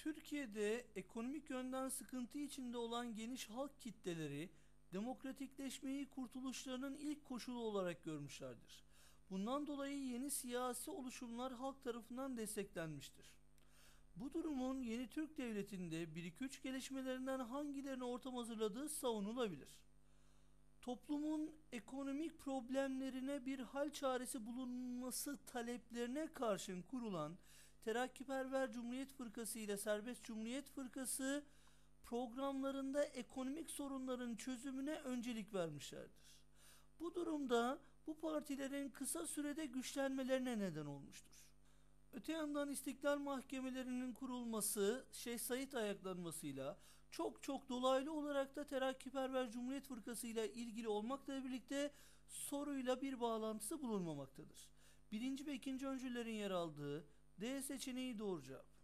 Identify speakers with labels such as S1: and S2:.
S1: Türkiye'de ekonomik yönden sıkıntı içinde olan geniş halk kitleleri demokratikleşmeyi kurtuluşlarının ilk koşulu olarak görmüşlerdir. Bundan dolayı yeni siyasi oluşumlar halk tarafından desteklenmiştir. Bu durumun yeni Türk devletinde 1-2-3 gelişmelerinden hangilerini ortam hazırladığı savunulabilir. Toplumun ekonomik problemlerine bir hal çaresi bulunması taleplerine karşın kurulan Terakkiperver Cumhuriyet Fırkası ile Serbest Cumhuriyet Fırkası programlarında ekonomik sorunların çözümüne öncelik vermişlerdir. Bu durumda bu partilerin kısa sürede güçlenmelerine neden olmuştur. Öte yandan istiklal mahkemelerinin kurulması, Şeyh Said ayaklanmasıyla çok çok dolaylı olarak da Terakkiperver Cumhuriyet Fırkası ile ilgili olmakla birlikte soruyla bir bağlantısı bulunmamaktadır. Birinci ve ikinci öncüllerin yer aldığı D seçeneği doğru cevap.